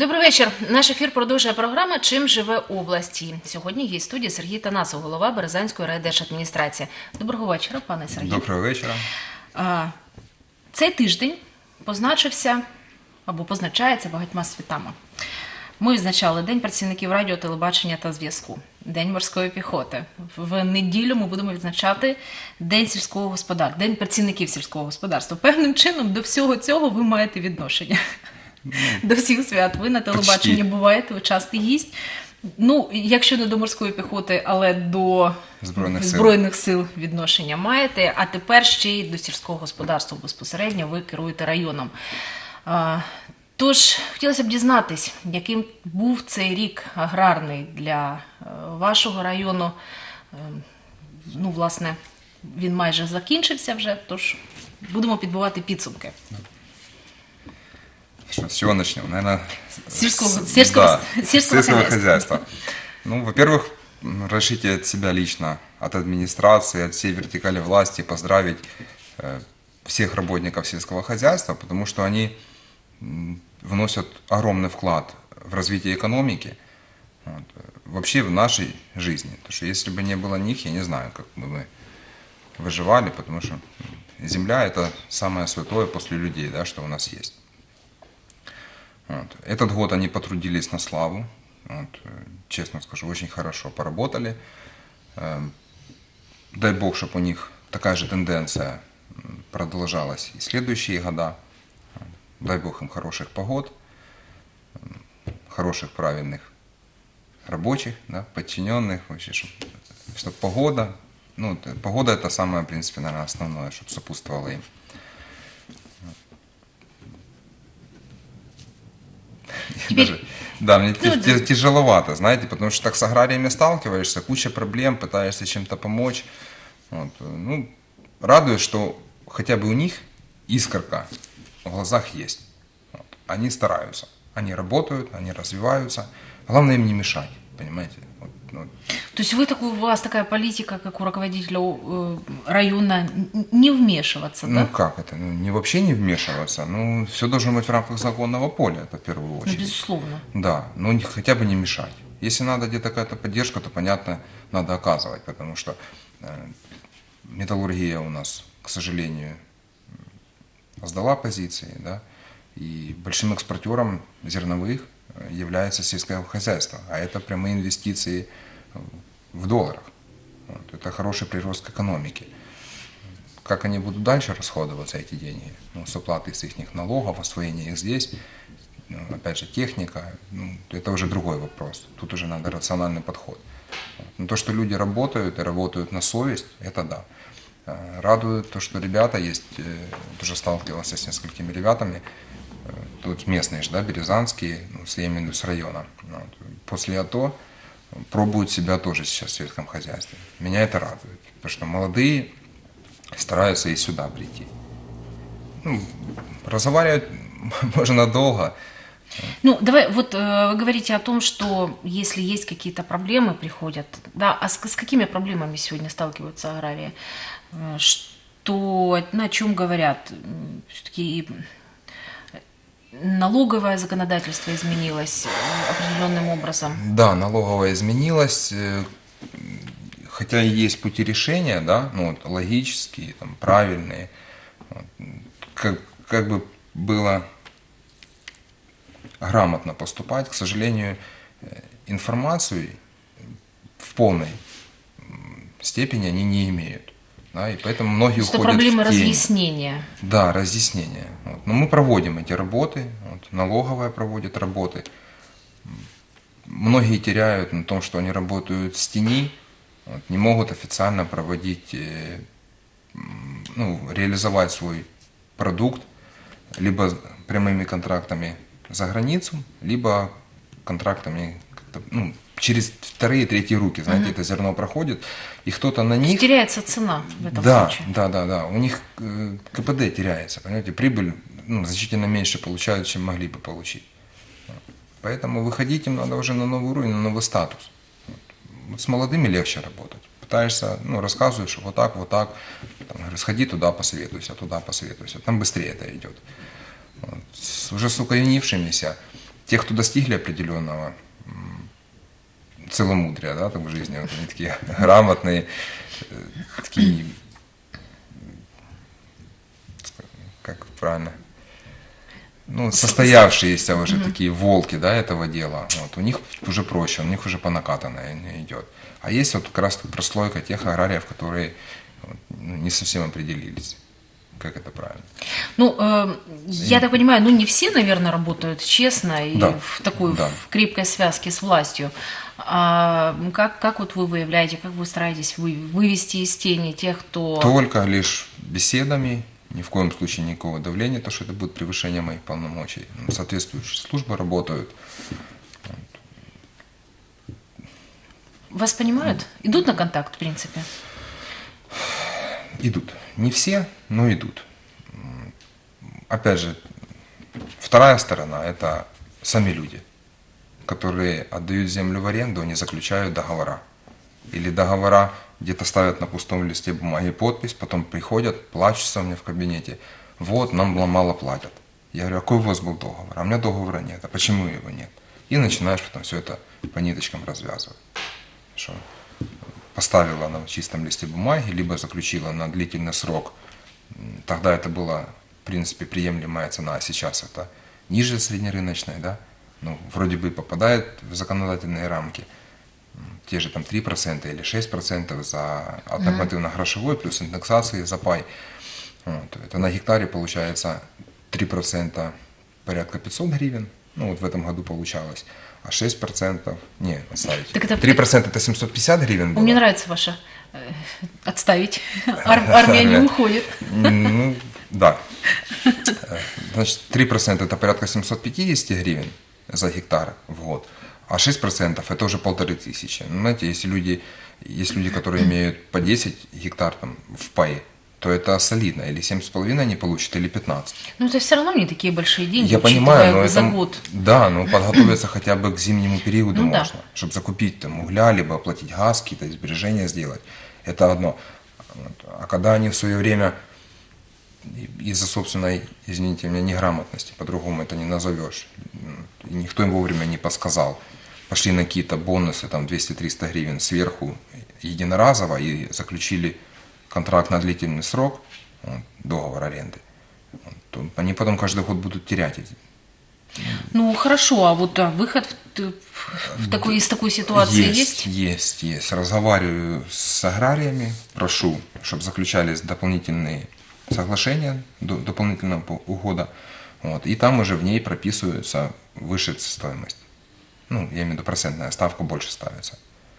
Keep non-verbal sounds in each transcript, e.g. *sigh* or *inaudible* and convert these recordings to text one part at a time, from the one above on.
Добрий вечір. Наш ефір продовжує програма Чим живе область. Сьогодні є студія Сергій Танасов, голова Березанської райдержадміністрації. Доброго вечора, пане Сергій. Доброго вечора. А, Цей тиждень позначився або позначається багатьма світами. Ми відзначали День працівників радіо, телебачення та зв'язку, День морської піхоти. В неділю ми будемо відзначати День сільського господарства, День працівників сільського господарства. Певним чином до всього цього ви маєте відношення. До всіх свят. Ви на телебаченні буваєте, ви частий гість. Ну, якщо не до морської піхоти, але до Збройних сил. збройних сил відношення маєте, а тепер ще й до сільського господарства безпосередньо ви керуєте районом. А, Тож хотілося б дізнатись, яким був цей рік аграрний для е, вашого району. Е, Ну, власне, він майже закінчився вже, тож будемо підбивати підсумки. Что, с чего начнем? Наверное, Сельского- с- сельского- да, сельского сельского хозяйства. хозяйства. Ну, во-первых, м, разрешите от себя лично, от администрации, от всей вертикали власти поздравить э, всех работников сельского хозяйства, потому что они вносят огромный вклад в развитие экономики, вот, вообще в нашей жизни. Потому что если бы не было них, я не знаю, как бы мы выживали, потому что земля это самое святое после людей, да, что у нас есть. Вот. Этот год они потрудились на славу. Вот, честно скажу, очень хорошо поработали. Э, Дай бог, чтобы у них такая же тенденция продолжалась и следующие года. Дай бог им хороших погод, хороших правильных рабочих, да, подчиненных, вообще, чтобы, погода, ну, погода это самое, в принципе, наверное, основное, чтобы сопутствовало им. Теперь- Даже- да, мне Ну, тяжеловато, знаете, потому что так с аграриями сталкиваешься, куча проблем, пытаешься чем-то помочь. Вот, э, ну, радует, что хотя бы у них искорка в глазах есть. Вот. Они стараются, они работают, они развиваются. Главное им не мешать, понимаете? Вот, ну, То есть вы такой, у вас такая политика, как у руководителя э, района, не вмешиваться, ну да? как это? Ну, не вообще не вмешиваться. Ну, все должно быть в рамках законного поля, это в первую Ну, очередь. безусловно. Да, но не- хотя бы не мешать. Если надо где-то какая-то поддержка, то, понятно, надо оказывать, потому что э, металлургия у нас, к сожалению, сдала позиции, да, и большим экспортером зерновых является сельское хозяйство, а это прямые инвестиции в долларах. Вот, это хороший прирост к экономике. Как они будут дальше расходоваться, эти деньги? Ну, с оплатой с их налогов, освоение их здесь, ну, опять же, техника, ну, это уже другой вопрос. Тут уже надо рациональный подход. Но то, что люди работают и работают на совесть, это да. Э, Радует то, что ребята есть, э, тоже сталкивался с несколькими ребятами, тут местные же, да, березанские, ну, я имею в виду с района. Вот. После АТО пробуют себя тоже сейчас в сельском хозяйстве. Меня это радует, потому что молодые стараются и сюда прийти. Ну, разговаривать *laughs* можно долго, Ну, давай, вот э, вы говорите о том, что если есть какие-то проблемы, приходят, да, а с, с какими проблемами сегодня сталкиваются аграрии? Э, Что, на чем говорят? Все-таки налоговое законодательство изменилось э, определенным образом. Да, налоговая изменилась, э, хотя есть пути решения, да, ну вот, логические, там, правильные, как, как бы было грамотно поступать, к сожалению, э, информацию в полной степени они не имеют. Да, и поэтому многие Что уходят проблемы в тень. разъяснения. Да, разъяснение. Вот. Но мы проводим эти работы, вот, налоговая проводит работы. Многие теряют на том, что они работают с тени, вот, не могут официально проводить, э, ну, реализовать свой продукт либо прямыми контрактами за границу, либо контрактами ну, через вторые, третьи руки, знаете, это зерно проходит, и кто-то на них... Теряется цена в этом Да, случае. да, да, да. У них э, КПД теряется, понимаете, прибыль ну, значительно меньше получают, чем могли бы получить. Поэтому выходить им надо уже на новый уровень, на новый статус. Вот с молодыми легче работать. Пытаешься, ну, рассказываешь, вот так, вот так, там, сходи туда, посоветуйся, туда посоветуйся. Там быстрее это идет. Вот. С уже с укоренившимися те, кто достигли определенного целомудрия, да, там в жизни, вот они такие *laughs* грамотные, э, такие, как правильно, ну, состоявшиеся уже такие волки, да, этого дела, вот, у них уже проще, у них уже по накатанной идет. А есть вот как раз прослойка тех аграриев, которые ну, не совсем определились, как это правильно. Ну, э, я так понимаю, ну не все, наверное, работают честно и Да, в такой да. в крепкой связке с властью. А как, как вот вы выявляете, как вы стараетесь вы, вывести из тени тех, кто... Только лишь беседами, ни в коем случае никакого давления, то что это будет превышение моих полномочий. Ну, Соответствующие службы работают. Вас понимают? Идут на контакт, в принципе? Идут. Не все, но идут. Опять же, вторая сторона – это сами люди, которые отдают землю в аренду, они заключают договора. Или договора где-то ставят на пустом листе бумаги подпись, потом приходят, плачутся мне в кабинете. Вот, нам было мало платят. Я говорю, а какой у вас был договор? А у меня договора нет. А почему его нет? И начинаешь потом все это по ниточкам развязывать. Что поставила на чистом листе бумаги, либо заключила на длительный срок. Тогда это была, в принципе, приемлемая цена, а сейчас это ниже среднерыночной, да? Ну, вроде бы попадает в законодательные рамки. Те же там 3% или 6% за от нормативно-грошевой плюс индексации за пай. Вот. Это на гектаре получается 3% порядка 500 гривен. Ну, вот в этом году получалось. А 6%, не, отставить. Так это- 3% это 750 гривен было. Мне нравится ваше э, отставить. *laughs* Ар- армия не уходит. Ну, да. *laughs* Э, Значит, 3% это порядка 750 гривен за гектар в год, а 6% это уже полторы тысячи. Ну, знаете, если люди, есть люди, которые имеют по 10 гектар там, в пае, то это солидно. Или 7,5 они получат, или 15. Но это все равно не такие большие деньги, Я понимаю, но это... год. Да, но подготовиться хотя бы к зимнему периоду Ну да. можно, чтобы закупить там угля, либо оплатить газ, какие-то сбережения сделать. Это одно. А когда они в свое время из-за собственной, извините меня, неграмотности, по-другому это не назовешь, и никто им вовремя не подсказал, пошли на какие-то бонусы, там 200-300 гривен сверху единоразово и заключили контракт на длительный срок, договор аренды, они потом каждый год будут терять эти Ну хорошо, а вот а, выход в, в такой, из такой ситуации есть? Есть, есть, есть. Разговариваю с аграриями, прошу, чтобы заключались дополнительные соглашения до дополнительного по- ухода. Вот, и там уже в ней прописывается выше стоимость. Ну, я имею в виду процентная ставка больше ставится.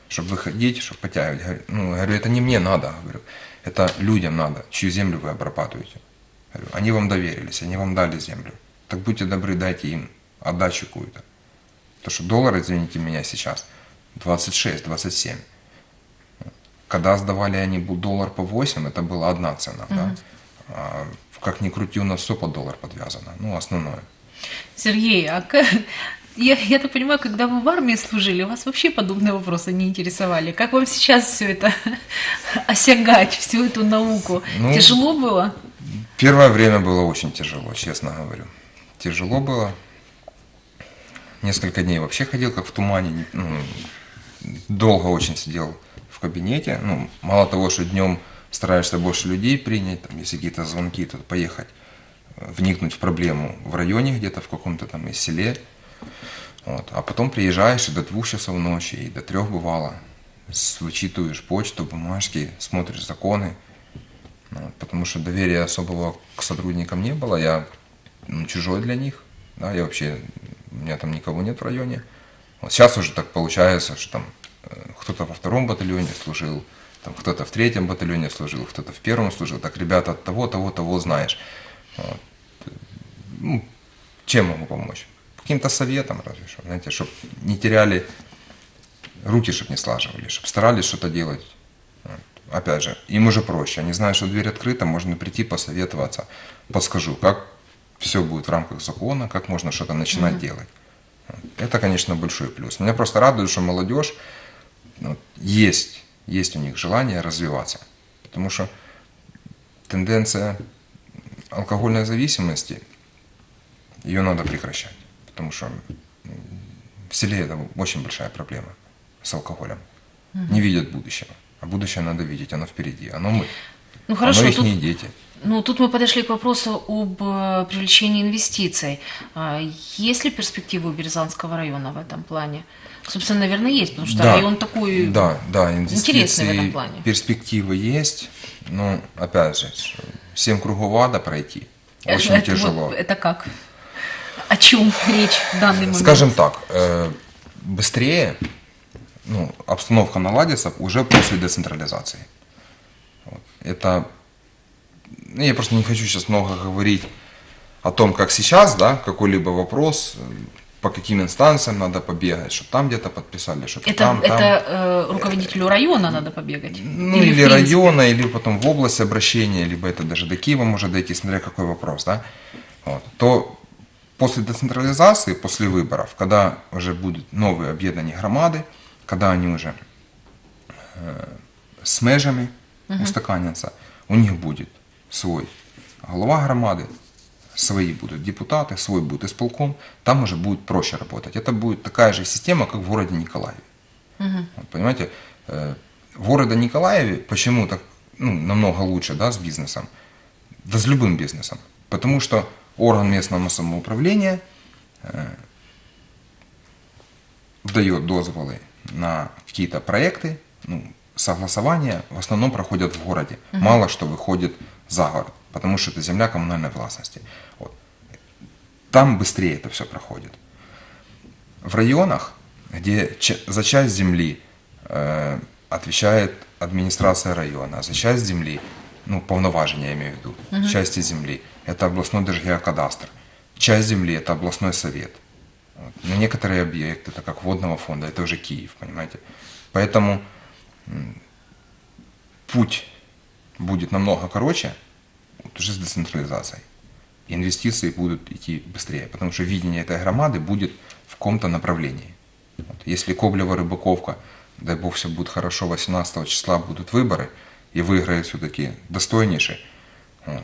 Чтобы выходить, чтобы подтягивать. Ну, говорю, это не мне надо, говорю. Это людям надо, чью землю вы обрабатываете. Говорю, они вам доверились, они вам дали землю. Так будьте добры, дайте им отдачу какую-то. Потому что доллар, извините меня, сейчас 26-27. Когда сдавали они доллар по 8, это была одна цена. Да? А как ни крути, у нас все под доллар подвязано. Ну, основное. Сергей, а *laughs* я, я так понимаю, когда вы в армии служили, вас вообще подобные вопросы не интересовали. Как вам сейчас все это *laughs* осягать, всю эту науку? Ну, Тяжело было? Первое время было очень тяжело, честно говорю. Тяжело было. Несколько дней вообще ходил как в тумане. не- ну, долго очень сидел в кабинете. Ну, мало того, что днем стараешься больше людей принять, там, если какие-то звонки, то поехать, э, вникнуть в проблему в районе где-то, в каком-то там из селе. Вот. А потом приезжаешь и до двух часов ночи, и до трех бывало. Вычитываешь почту, бумажки, смотришь законы. Вот, потому что доверия особого к сотрудникам не было, я ну, чужой для них, да, я вообще, у меня там никого нет в районе. Вот сейчас уже так получается, что там э, кто-то во втором батальоне служил, там кто-то в третьем батальоне служил, кто-то в первом служил, так ребята от того, того, того знаешь. Вот. Ну, чем могу помочь? Каким-то советом разве что, знаете, чтобы не теряли руки, чтобы не слаживали, чтобы старались что-то делать. Вот. Опять же, им уже проще. Они знают, что дверь открыта, можно прийти, посоветоваться. Подскажу, как все будет в рамках закона, как можно что-то начинать делать. Вот. Это, конечно, большой плюс. Меня просто радует, что молодежь ну, есть, есть у них желание развиваться. Потому что тенденция алкогольной зависимости, ее надо прекращать. Потому что в селе это очень большая проблема с алкоголем. Не видят будущего. А будущее надо видеть, оно впереди, оно мы. Ну хорошо, оно их тут, дети. Ну, тут мы подошли к вопросу об э, привлечении инвестиций. А, Есть ли перспективы у Березанского района в этом плане? Собственно, наверное, есть, потому что Да. район такой... Да, да, интересный в этом плане. перспективы есть, но опять же, всем кругов ада пройти Э, очень это тяжело. вот- это как? О чем речь в данный момент? Скажем так, э, быстрее ну, обстановка наладится уже после децентрализации. Это я просто не хочу сейчас много говорить о том, как сейчас, да, какой-либо вопрос, по каким инстанциям надо побегать, что там где-то подписали, что Это, там, там. это э, руководителю района надо побегать? Ну, или, принципе? района, или потом в область обращения, либо это даже до Киева может дойти, смотря какой вопрос, да, вот, то после децентрализации, после выборов, когда уже будут новые объединения громады, когда они уже э, с межами устаканятся, у них будет свой голова громады, свои будут депутаты, свой будет исполком, там уже будет проще работать. Это будет такая же система, как в городе Николаеве. Вот, Понимаете, э, в городе Николаеве почему так ну, намного лучше да, с бизнесом, да с любым бизнесом, потому что орган местного самоуправления э, дает дозволы на какие-то проекты, ну, согласования в основном проходят в городе, мало что выходит за город, потому что это земля коммунальной властности. Вот. Там быстрее это все проходит. В районах, где за часть земли э, отвечает администрация района, а за часть земли, ну, повноваження я имею в виду, части земли, это областной Держгеокадастр, часть земли это областной совет. Вот. На некоторые объекты, это как водного фонда, это уже Киев, понимаете. Поэтому путь будет намного короче, вот уже с децентрализацией. Инвестиции будут идти быстрее, потому что видение этой громады будет в каком-то направлении. Вот. Если Коблева, Рыбаковка, дай бог все будет хорошо, 18 числа будут выборы, и выиграет все-таки достойнейший, вот,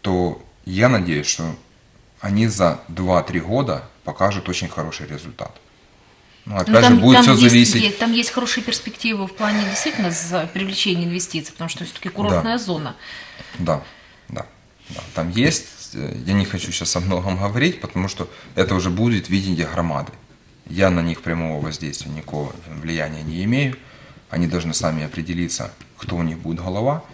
то я надеюсь, что они за 2-3 года покажут очень хороший результат. Ну, опять Ну, же, будет все есть, зависеть. есть- там есть хорошие перспективы в плане действительно привлечения инвестиций, потому что все-таки курортная зона. Да, да, да. Там есть, э, я не хочу сейчас о многом говорить, потому что это уже будет видение громады. Я на них прямого воздействия никакого влияния не имею. Они должны сами определиться, кто у них будет голова,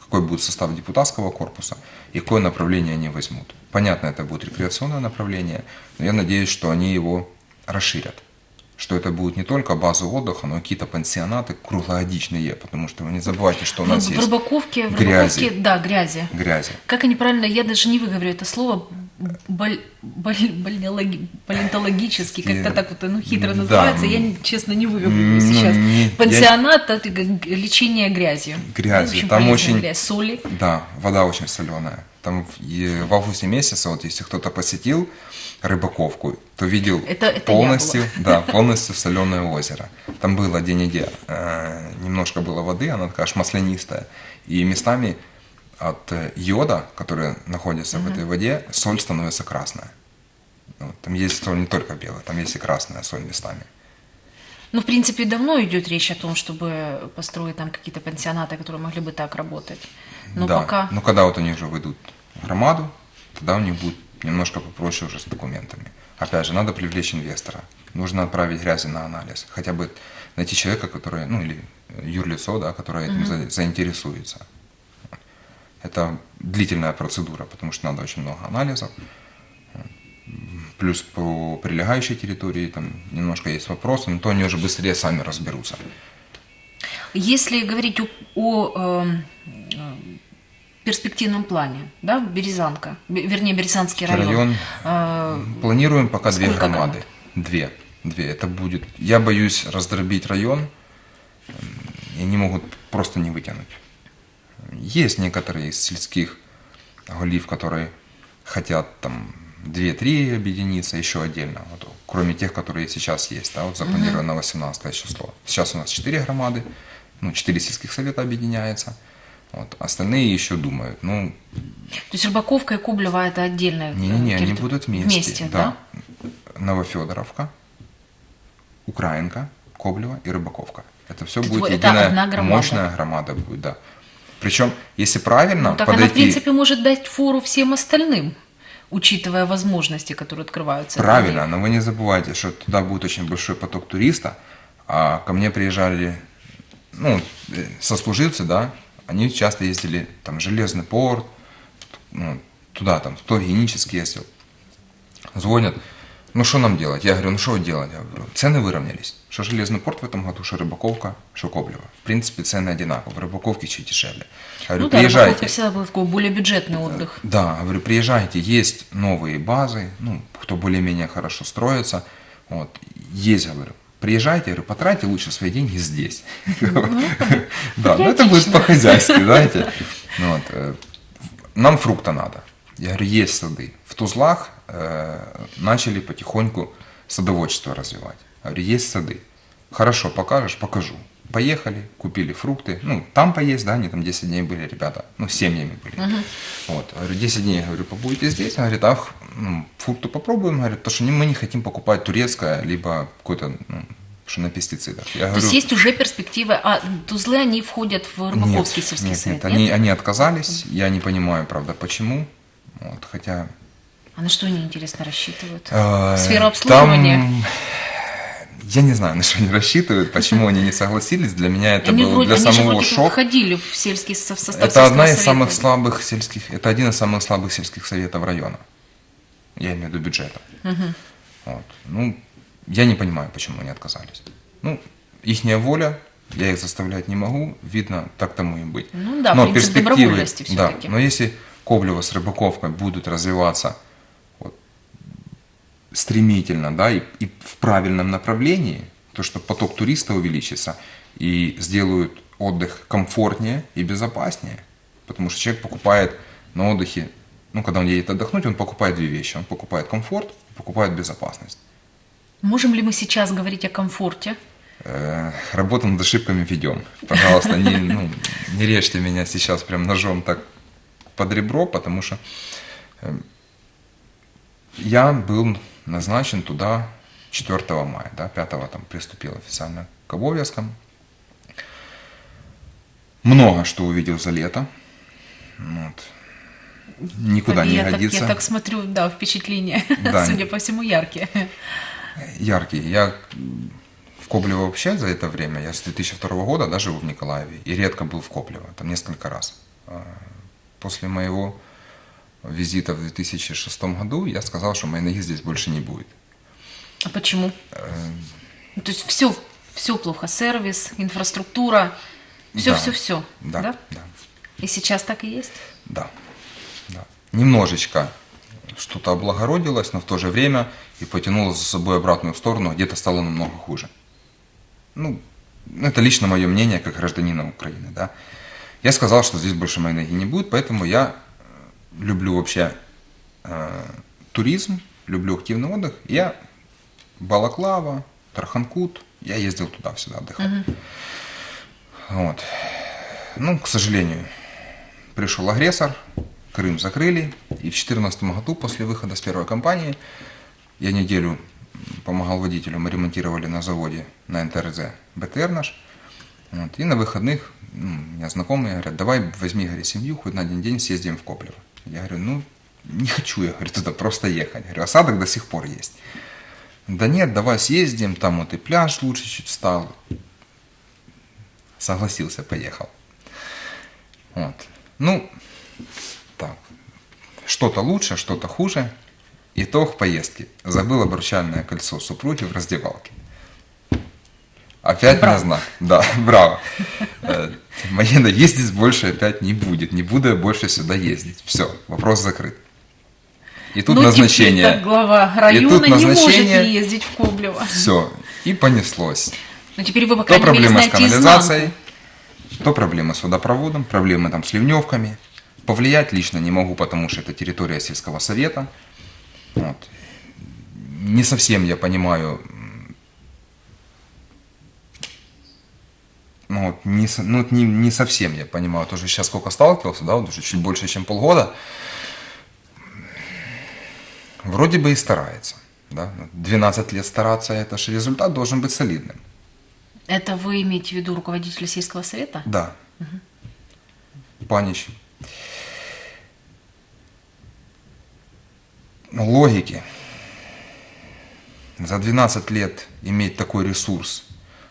какой будет состав депутатского корпуса и какое направление они возьмут. Понятно, это будет рекреационное направление, но я надеюсь, что они его расширят. Что это будет не только база отдыха, но и какие-то пансионаты круглогодичные, потому что вы не забывайте, что у нас в, в есть Рыбаковке, в грязи. Рыбаковке, да, грязи. грязи. Как они правильно, я даже не выговорю это слово, боль, боль- палеонтологически, как-то так вот оно хитро Да. называется, я, честно, не выговорю Ну, сейчас. Пансионат, это как лечение грязью. Грязью. Очень Там очень- грязь, соли. Да, вода очень соленая. Там в, в августе месяце, вот если кто-то посетил Рыбаковку, то видел Это- это полностью, да, *laughs* полностью соленое озеро. Там было где-нибудь э, немножко было воды, она такая аж маслянистая. И местами от э, йода, который находится в этой воде, соль становится красная. Ну, там есть соль не только белая, там есть и красная соль местами. Ну, в принципе, давно идет речь о том, чтобы построить там какие-то пансионаты, которые могли бы так работать. Но да. пока... Но когда вот они уже выйдут в громаду, тогда у них будет немножко попроще уже с документами. Опять же, надо привлечь инвестора. Нужно отправить грязи на анализ. Хотя бы найти человека, который, ну или юрлицо, да, которое этим за- заинтересуется. Это длительная процедура, потому что надо очень много анализов. Плюс по прилегающей территории там немножко есть вопросы, но то они уже быстрее сами разберутся. Если говорить о, о, эм, перспективном плане, да, Березанка, бе- вернее, Березанский район, Район. э, Планируем пока две громады. Две. Две. Это будет. Я боюсь раздробить район. И они могут просто не вытянуть. Есть некоторые из сельских голів, которые хотят там 2-3 объединиться еще отдельно, вот, кроме тех, которые сейчас есть, да, вот запланировано на 18 число. Сейчас у нас 4 громады, ну, 4 сельских совета объединяется, вот, остальные еще думают, ну, то есть Рыбаковка и Кублева это отдельная не-не-не, они будут вместе. Вместе, да? Новофедоровка, Украинка, Коблева и Рыбаковка. Это все Это будет это единая одна громада. мощная громада будет, да. Причем, если правильно Ну, так подойти... она, в принципе, может дать фору всем остальным, учитывая возможности, которые открываются. Правильно, но вы не забывайте, что туда будет очень большой поток туриста, а ко мне приезжали, ну, э, сослуживцы, да, они часто ездили, там, Железный порт, ну, туда, там, кто гигиенически ездил. Звонят, ну, что нам делать? Я говорю, ну, что делать? Я говорю, цены выровнялись. Что Железный порт в этом году, что Рыбаковка, что Коблево. В принципе, цены одинаковые. В Рыбаковке чуть дешевле. Я говорю, Ну да, приезжайте. Рыбаковка всегда был такой более бюджетный отдых. Да, говорю, приезжайте, есть новые базы, ну, кто более-менее хорошо строится, вот, есть, говорю, приезжайте, говорю, потратьте лучше свои деньги здесь. *laughs* Да, ну это будет по-хозяйски, знаете. Ну э, Нам фрукта надо. Я говорю, есть сады. В Тузлах э, начали потихоньку садоводчество развивать. Я говорю, есть сады. Хорошо, покажешь? Покажу. Поехали, купили фрукты. Ну, там поесть, да, они там 10 дней были, ребята. Ну, семьями были. Вот. Я говорю, 10 дней, говорю, побудете здесь? Он говорит, ах, ну, фрукту попробуем. Говорит, потому что мы не хотим покупать турецкое, либо какое-то, ну, что на пестицидах. Я То говорю, есть есть уже перспективы, а Тузлы, они входят в Рыбаковский нет, сельский нет, совет, нет, они, они отказались. Я не понимаю, правда, почему. Вот, хотя А на что они, интересно, рассчитывают? Э, Сфера обслуживания? Там, я не знаю, на что они рассчитывают, почему они не согласились. Для меня это они был вроде, для они же самого вроде шок. входили в сельский в состав Это одна из совета. самых слабых сельских, это один из самых слабых сельских советов района. Я имею в виду бюджета. Вот. Ну, я не понимаю, почему они отказались. Ну, их воля, я их заставлять не могу, видно, так тому и быть. Ну да, принцип добровольности да, всё-таки. но если Коблево с Рыбаковкой будут развиваться стремительно, да, и, и в правильном направлении, то что поток туристов увеличится и сделают отдых комфортнее и безопаснее. Потому что человек покупает на отдыхе, ну, когда он едет отдохнуть, он покупает две вещи. Он покупает комфорт, покупает безопасность. Можем ли мы сейчас говорить о комфорте? Э, Работу над ошибками ведем. Пожалуйста, не, ну, не режьте меня сейчас прям ножом так под ребро, потому что э, я был назначен туда 4 мая, да, 5 там приступил официально к обовязкам. Много что увидел за лето. Вот. Никуда не я так, годится. я так смотрю, да, впечатления, *laughs* Да. *laughs* судя по всему, яркие. яркий. Я в Коблево вообще за это время, я с 2002 года да, живу в Николаеве и редко был в Коблево, там несколько раз. А, После моего визита в 2006 году я сказал, что моей ноги здесь больше не будет. А почему? Э, Ну, То есть все, все плохо, сервис, инфраструктура, все, Да. все, все, Да, да? да, И сейчас так и есть? да, да. Немножечко что-то облагородилось, но в то же время и потянуло за собой обратную сторону, где-то стало намного хуже. Ну, это лично мое мнение, как гражданина Украины, да. Я сказал, что здесь больше моей ноги не будет, поэтому я люблю вообще э, туризм, люблю активный отдых. Я Балаклава, Тарханкут, я ездил туда всегда отдыхать. Вот. Ну, к сожалению, пришел агрессор, Крым закрыли, и в 2014 году, после выхода с первой компании, я неделю помогал водителю, мы ремонтировали на заводе на НТРЗ БТР наш, вот, и на выходных ну, у меня знакомые говорят, давай возьми, говорит, семью, хоть на один день съездим в Коблево. Я говорю, ну, не хочу я, говорю, туда просто ехать. Говорю, осадок до сих пор есть. Да нет, давай съездим, там вот и пляж лучше чуть стал. Согласился, поехал. Вот. Ну, так. Что-то лучше, что-то хуже. Итог поездки. Забыл обручальное кольцо супруги в раздевалке. Опять на знак. Да, *laughs* браво. Э, ноги здесь больше опять не будет. Не буду я больше сюда ездить. Все, вопрос закрыт. И тут Но назначение. теперь-то глава района тут не может назначение. не ездить в Коблево. Все. И понеслось. Но теперь вы, по То крайней мере, проблемы с знаете канализацией, изнанку. то проблемы с водопроводом, проблемы там с ливневками. Повлиять лично не могу, потому что это территория сельского совета. Вот. Не совсем я понимаю, ну, вот, не, ну, вот не, не совсем я понимаю, тоже сейчас сколько сталкивался, да, вот уже чуть больше, чем полгода. Вроде бы и старается. Да? 12 лет стараться, это же результат должен быть солидным. Это вы имеете в виду руководителя сельского совета? Да. Панич. Ну, Логики. За 12 лет иметь такой ресурс,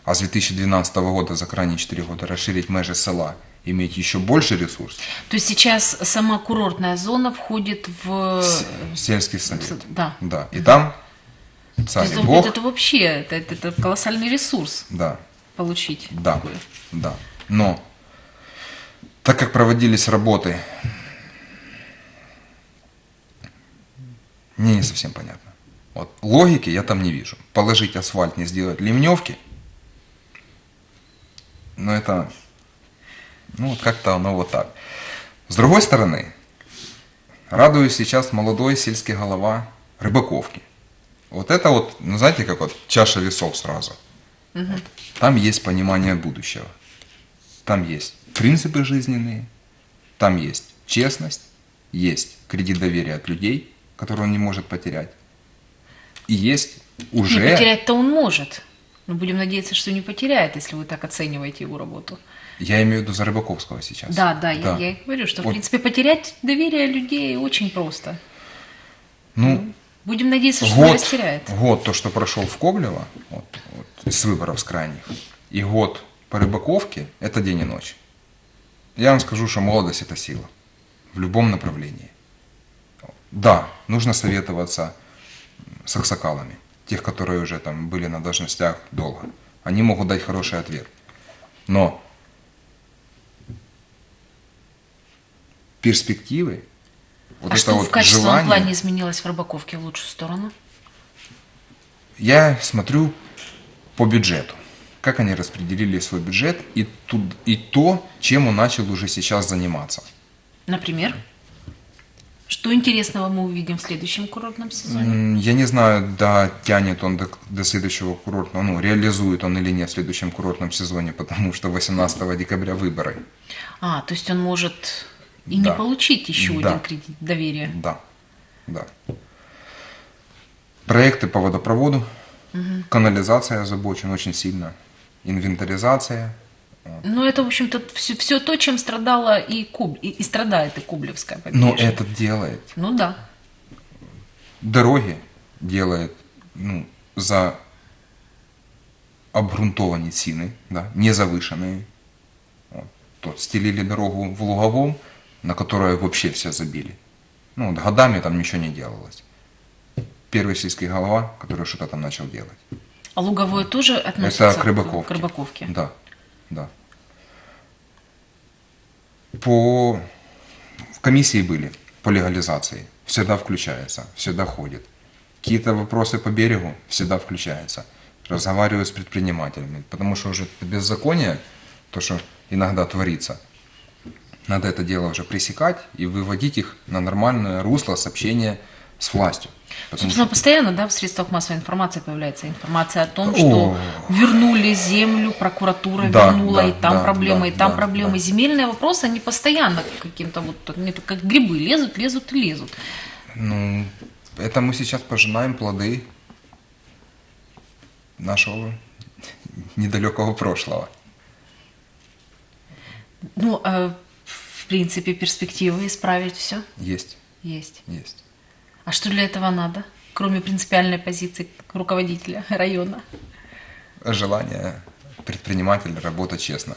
а с 2012 года за крайние 4 года расширить межи села, иметь еще больше ресурс, То есть сейчас сама курортная зона входит в... с- сельский совет. Да. Да. И там То сами есть, Бог. это вообще это, это- это колоссальный ресурс Да. получить. Да, такой. да. Но так как проводились работы, мне не совсем понятно. Вот логики я там не вижу. Положить асфальт, не сделать ливневки, но это, ну вот как-то оно вот так. С другой стороны, радуюсь сейчас молодой сельский голова Рыбаковки. Вот это вот, ну знаете, как вот чаша весов сразу. Вот. Там есть понимание будущего. Там есть принципы жизненные, там есть честность, есть кредит доверия от людей, который он не может потерять. И есть уже... Не потерять-то он может. Но будем надеяться, что не потеряет, если вы так оцениваете его работу. Я имею в виду за Рыбаковского сейчас. Да, да, Я, я и говорю, что, в Вот. принципе, потерять доверие людей очень просто. Ну, Будем надеяться, что не год, растеряет. год то, что прошел в Коблево, вот, вот, с выборов с крайних, и год по Рыбаковке, это день и ночь. Я вам скажу, что молодость – это сила. В любом направлении. Да, нужно советоваться с аксакалами, тех, которые уже там были на должностях долго. Они могут дать хороший ответ. Но перспективы, вот а это что вот в качественном желание, плане изменилось в Рыбаковке в лучшую сторону? Я смотрю по бюджету, как они распределили свой бюджет и, тут, и то, чем он начал уже сейчас заниматься. Например? Что интересного мы увидим в следующем курортном сезоне? Я не знаю, да, тянет он до, до следующего курортного, ну, реализует он или нет в следующем курортном сезоне, *laughs* потому что 18 декабря выборы. А, то есть он может и не Да. получить еще Да. один кредит доверия. Да, да. Проекты по водопроводу, канализация озабочен очень сильно, инвентаризация, Ну, это, в общем-то, все, то, чем страдала и, Куб, и, и страдает и Кублевская но побережье. это делает Ну да. дороги делает ну, за обґрунтовані ціни, да, не завышенные. Вот. То стелили дорогу в Луговом, на которую вообще все забили. Ну, вот годами там ничего не делалось. Первый сельский голова, который что-то там начал делать. А Луговое тоже относится Это к Рыбаковке. к Рыбаковке? Да, да. По... В комиссии были по легализации. Всегда включается, всегда ходит. Какие-то вопросы по берегу всегда включается. Разговариваю с предпринимателями. Потому что уже это беззаконие, то, что иногда творится, надо это дело уже пресекать и выводить их на нормальное русло с общения с властью. Потому Собственно, что- постоянно, да, в средствах массовой информации появляется информация о том, О. что вернули землю, прокуратура Да, вернула, да, и там да, проблемы, да, и там да, проблемы. да. Земельные вопросы, они постоянно каким-то вот, они как грибы, лезут, лезут и лезут. Ну, это мы сейчас пожинаем плоды нашего недалекого прошлого. Ну, а, в принципе, перспективы исправить все Есть, есть. есть. А что для этого надо, кроме принципиальной позиции руководителя района? Желание предпринимателя работать честно.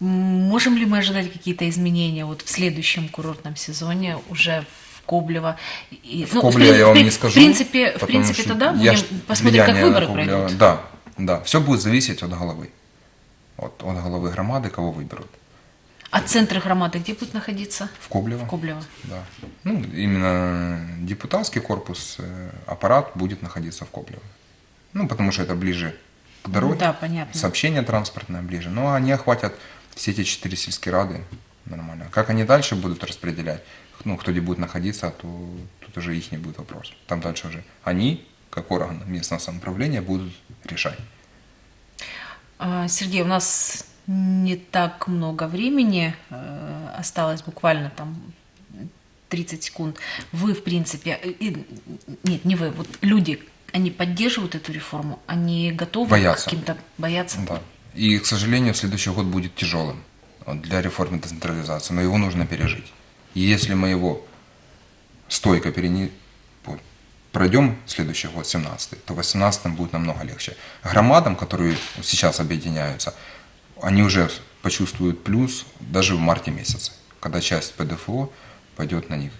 Можем ли мы ожидать какие-то изменения вот в следующем курортном сезоне уже в Коблево? И, В ну, Коблево прин- я вам не скажу. В принципе, в принципе тогда будем посмотрим, как выборы Коблево- пройдут. Да, да. Все будет зависеть от головы. Вот, от головы громады, кого выберут. А центры громады где будут находиться? В Коблево. В Коблево. Да. Ну, именно депутатский корпус, э, аппарат будет находиться в Коблево. Ну, потому что это ближе к дороге. Ну да, понятно. Сообщение транспортное ближе. Но они охватят все эти четыре сельские рады нормально. Как они дальше будут распределять, ну, кто где будет находиться, то тут уже их не будет вопрос. Там дальше уже они, как орган местного самоуправления, будут решать. А, Сергей, у нас не так много времени, э, осталось буквально там 30 секунд. Вы, в принципе, э, и- нет, не вы, вот люди, они поддерживают эту реформу, они готовы Боятся. к каким-то бояться. Да. И, к сожалению, следующий год будет тяжелым для реформы децентрализации, но его нужно пережить. И если мы его стойко перене... пройдем следующий год, 17 то 18 будет намного легче. Громадам, которые сейчас объединяются, они уже почувствуют плюс даже в марте месяце, когда часть ПДФО пойдет на них.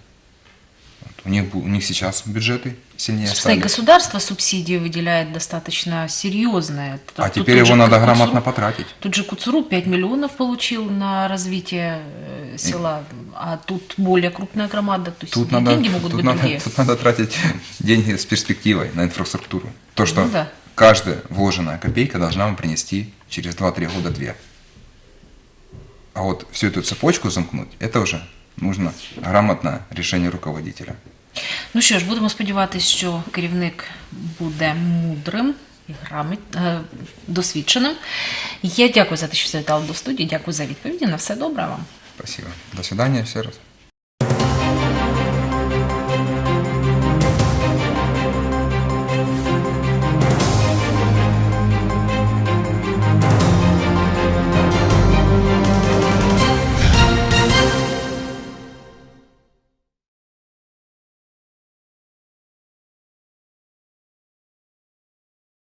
У, них, у них сейчас бюджеты сильнее Собственно, и стали. государство субсидии выделяет достаточно серьезное. А Тут- теперь тут его надо Куцуру- грамотно потратить. Тут же Куцуру 5 миллионов получил на развитие э, села, а тут более крупная громада, то есть Тут и надо, деньги могут тут, быть надо, другие. тут надо тратить *laughs* деньги с перспективой на инфраструктуру. То, что Ну да. Каждая вложенная копейка должна вам принести через 2-3 года 2. А вот всю эту цепочку замкнуть, это уже нужно грамотное решение руководителя. Ну що ж, будемо сподіватися, що керівник буде мудрим і е, досвідченим. Я дякую за те, що завітали до студії. Дякую за відповіді. На все добре вам. Спасибо. До свидания, все раз.